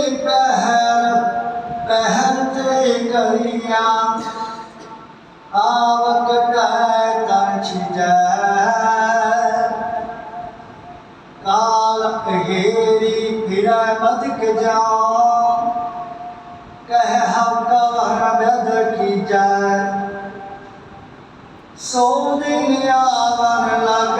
ਪਹਿਰ ਤੇ ਗਲੀਆਂ ਆਵਕ ਕਟੈ ਤਨ ਛਿਜੈ ਕਾਲ ਪਹਿਰੀ ਫਿਰੈ ਮਦਕ ਜਾ ਕਹਿ ਹਮ ਕਾ ਵਹਰ ਬਦ ਕੀਜੈ ਸੋ ਦਿਨ ਆਵਨ ਲਗ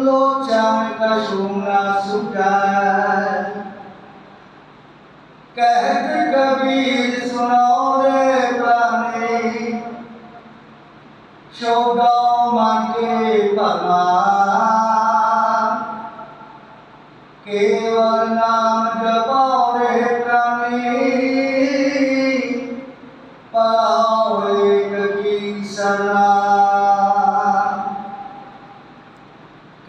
করলো চামটা সোনা সুটায় कहते कबीर सुनाओ रे प्राणी शोगाओ मन के परमा केवल नाम जपाओ रे प्राणी पाओ एक की सना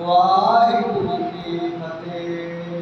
ਵਾਹਿਗੁਰੂ ਜੀ ਕੀ ਫਤਿਹ